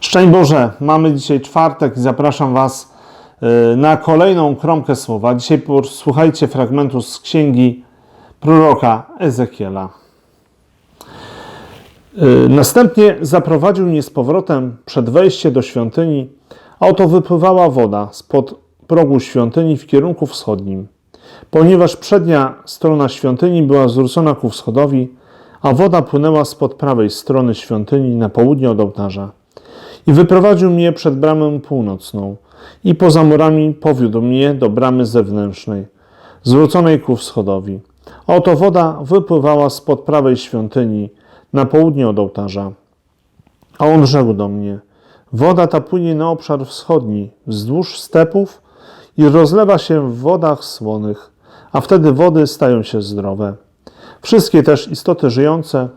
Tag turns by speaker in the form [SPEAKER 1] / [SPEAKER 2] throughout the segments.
[SPEAKER 1] Szczęść Boże, mamy dzisiaj czwartek i zapraszam Was y, na kolejną kromkę słowa. Dzisiaj posłuchajcie fragmentu z księgi proroka Ezekiela. Y, Następnie zaprowadził mnie z powrotem przed wejście do świątyni, a oto wypływała woda spod progu świątyni w kierunku wschodnim. Ponieważ przednia strona świątyni była zwrócona ku wschodowi, a woda płynęła spod prawej strony świątyni na południe od ołtarza. I wyprowadził mnie przed bramę północną i poza murami powiódł mnie do bramy zewnętrznej, zwróconej ku wschodowi. Oto woda wypływała spod prawej świątyni na południe od ołtarza. A on rzekł do mnie, woda ta płynie na obszar wschodni, wzdłuż stepów i rozlewa się w wodach słonych, a wtedy wody stają się zdrowe. Wszystkie też istoty żyjące,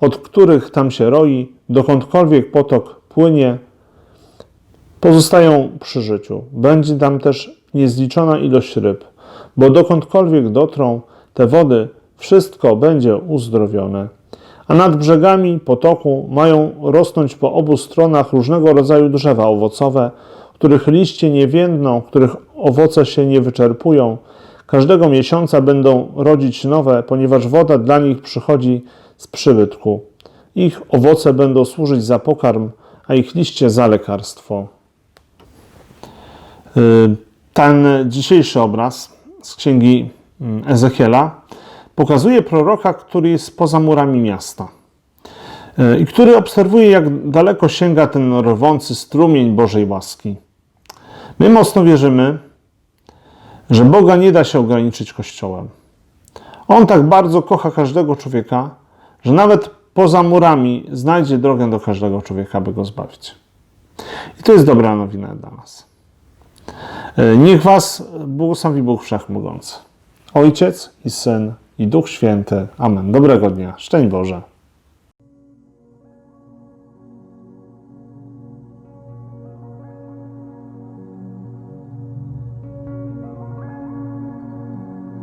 [SPEAKER 1] od których tam się roi, dokądkolwiek potok płynie, pozostają przy życiu. Będzie tam też niezliczona ilość ryb, bo dokądkolwiek dotrą te wody, wszystko będzie uzdrowione. A nad brzegami potoku mają rosnąć po obu stronach różnego rodzaju drzewa owocowe, których liście nie więdną, których owoce się nie wyczerpują. Każdego miesiąca będą rodzić nowe, ponieważ woda dla nich przychodzi z przybytku. Ich owoce będą służyć za pokarm, a ich liście za lekarstwo. Y, Ten dzisiejszy obraz z księgi mm, Ezechiela pokazuje proroka, który jest poza murami miasta y, i który obserwuje, jak daleko sięga ten rwący strumień Bożej łaski. My mocno wierzymy, że Boga nie da się ograniczyć Kościołem. On tak bardzo kocha każdego człowieka, że nawet poza murami znajdzie drogę do każdego człowieka, by go zbawić. I to jest dobra nowina dla nas. E, Niech Was błogosławi Bóg Wszechmogący. Ojciec i Syn i Duch Święty. Amen. Dobrego dnia. Szczęść Boże.